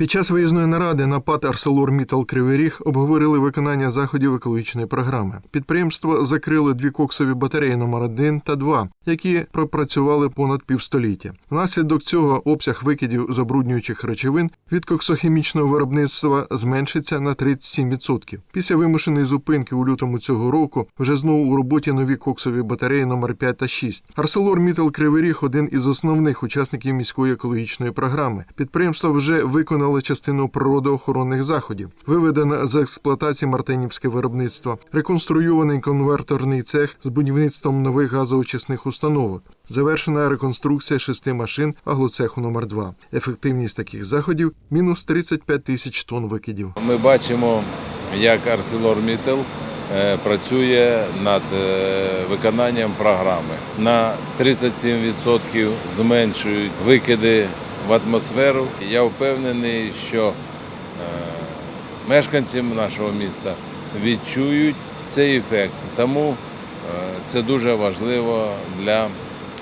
Під час виїзної наради на ПАТ «Арселор-Міттал Кривий Ріг обговорили виконання заходів екологічної програми. Підприємство закрили дві коксові батареї номер 1 та 2, які пропрацювали понад півстоліття. Внаслідок цього обсяг викидів забруднюючих речовин від коксохімічного виробництва зменшиться на 37%. Після вимушеної зупинки у лютому цього року вже знову у роботі нові коксові батареї номер 5 та 6. «Арселор-Міттал Кривий Ріг – один із основних учасників міської екологічної програми. Підприємство вже виконало частину природоохоронних заходів. Виведено з експлуатації мартинівське виробництво, реконструйований конверторний цех з будівництвом нових газоочисних установок. Завершена реконструкція шести машин аглоцеху номер 2 Ефективність таких заходів мінус 35 тисяч тонн викидів. Ми бачимо, як е, працює над е, виконанням програми. На 37% зменшують викиди в атмосферу. Я впевнений, що е, мешканці нашого міста відчують цей ефект. Тому е, це дуже важливо для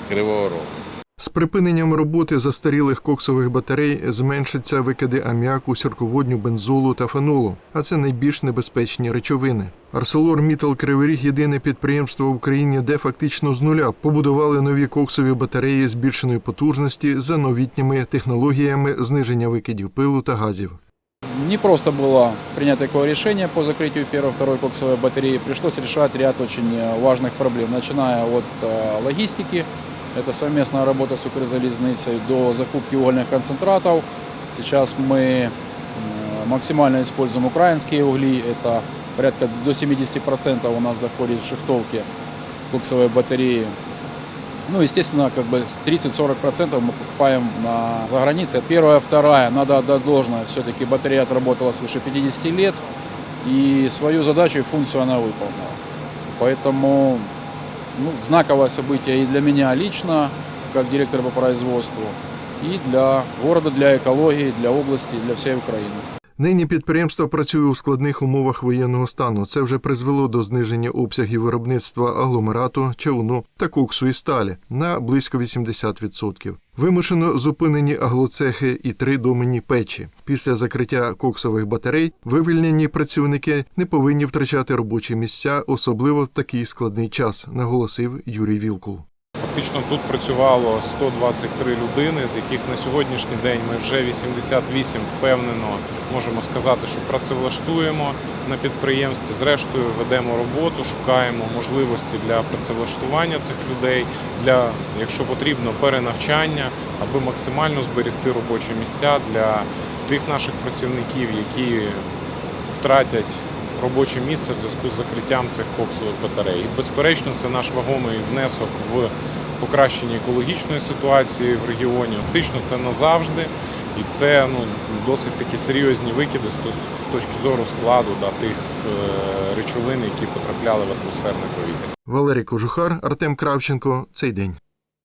Кривого Рогу. З припиненням роботи застарілих коксових батарей зменшаться викиди аміаку, сірководню, бензолу та фенолу, а це найбільш небезпечні речовини. Арселор Мітал Кривий Ріг – єдине підприємство в Україні, де фактично з нуля побудували нові коксові батареї збільшеної потужності за новітніми технологіями зниження викидів пилу та газів. Не просто было принять такое решение по закрытию первой, второй коксовой батареи. Пришлось решать ряд очень э, важных проблем, начиная от э, логистики, Это совместная работа с Укрзалезницей, до закупки угольных концентратов. Сейчас мы э, максимально используем украинские угли, это порядка до 70% у нас доходит в шихтовке коксовой батареи. Ну, естественно, как бы 30-40% мы покупаем на, за границей. Первая, вторая, надо отдать должное. Все-таки батарея отработала свыше 50 лет, и свою задачу и функцию она выполнила. Поэтому ну, знаковое событие и для меня лично, как директора по производству, и для города, для экологии, для области, для всей Украины. Нині підприємство працює у складних умовах воєнного стану. Це вже призвело до зниження обсягів виробництва агломерату, чавуну та коксу і сталі на близько 80%. Вимушено зупинені аглоцехи і три доменні печі. Після закриття коксових батарей вивільнені працівники не повинні втрачати робочі місця, особливо в такий складний час, наголосив Юрій Вілкул. Фактично тут працювало 123 людини, з яких на сьогоднішній день ми вже 88 впевнено можемо сказати, що працевлаштуємо на підприємстві. Зрештою ведемо роботу, шукаємо можливості для працевлаштування цих людей, для, якщо потрібно, перенавчання, аби максимально зберегти робочі місця для тих наших працівників, які втратять робоче місце в зв'язку з закриттям цих коксових батарей. І, безперечно, це наш вагомий внесок в покращення екологічної ситуації в регіоні. Фактично це назавжди. І це ну, досить такі серйозні викиди з то- точки зору складу да, тих е, речовин, які потрапляли в атмосферне повітря. Валерій Кожухар, Артем Кравченко. Цей день.